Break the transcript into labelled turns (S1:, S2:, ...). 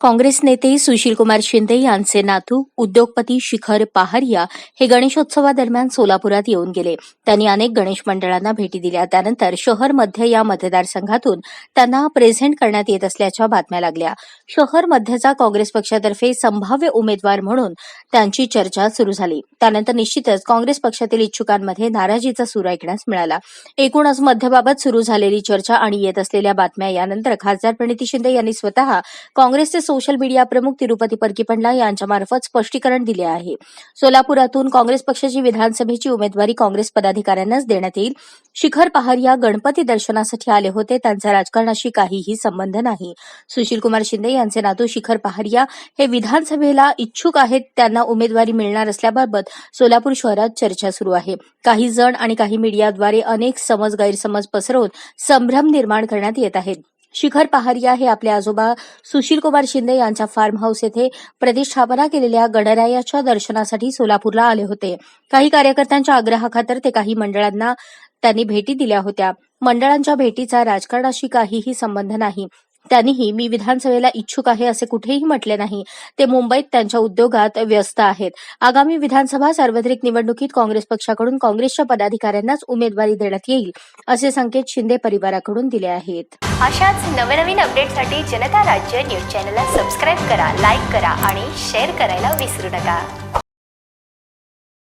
S1: काँग्रेस नेते सुशीलकुमार शिंदे यांचे नातू उद्योगपती शिखर पहारिया हे गणेशोत्सवादरम्यान सोलापुरात येऊन गेले. त्यांनी अनेक गणेश मंडळांना भेटी दिल्या. त्यानंतर शहर मध्य या मतदारसंघातून त्यांना प्रेझेंट करण्यात येत असल्याच्या बातम्या लागल्या. शहर मध्यचा काँग्रेस पक्षातर्फे संभाव्य उमेदवार म्हणून त्यांची चर्चा सुरू झाली. त्यानंतर निश्चितच काँग्रेस पक्षातील इच्छुकांमध्ये नाराजीचा सूर ऐकण्यास मिळाला. एकूणच मध्यबाबत सुरू झालेली चर्चा आणि येत असलेल्या बातम्या यानंतर खासदार प्रणिती शिंदे यांनी स्वतः काँग्रेसचे सोशल मीडिया प्रमुख तिरुपती परकीपंडला यांच्यामार्फत स्पष्टीकरण दिले आहे. सोलापुरातून काँग्रेस पक्षाची विधानसभेची उमेदवारी काँग्रेस पदाधिकाऱ्यांनाच देण्यात येईल. शिखर पहारिया गणपती दर्शनासाठी आले होते. त्यांचा राजकारणाशी काहीही संबंध नाही. सुशीलकुमार शिंदे यांचे नातू शिखर पहारिया हे विधानसभेला इच्छुक आहेत. त्यांना उमेदवारी मिळणार असल्याबाबत सोलापूर शहरात चर्चा सुरू आहे. काही जण आणि काही मीडियाद्वारे अनेक समज गैरसमज पसरवून संभ्रम निर्माण करण्यात येत आहेत. शिखर पहारिया हे आपले आजोबा सुशीलकुमार शिंदे यांच्या फार्म हाऊस येथे प्रतिष्ठापना केलेल्या गणरायाच्या दर्शनासाठी सोलापूरला आले होते. काही कार्यकर्त्यांच्या आग्रहाखातर ते काही मंडळांना त्यांनी भेटी दिल्या होत्या. मंडळांच्या भेटीचा राजकारणाशी काहीही संबंध नाही. त्यांनीही मी विधानसभेला इच्छुक आहे असे कुठेही म्हटले नाही. ते मुंबईत त्यांच्या उद्योगात व्यस्त आहेत. आगामी विधानसभा सार्वत्रिक निवडणुकीत काँग्रेस पक्षाकडून काँग्रेसच्या पदाधिकाऱ्यांनाच उमेदवारी देण्यात येईल असे संकेत शिंदे परिवाराकडून दिले आहेत.
S2: अशाच नवनवीन अपडेटसाठी जनता राज्य न्यूज चॅनलला सबस्क्राईब करा लाईक करा आणि शेअर करायला विसरू नका.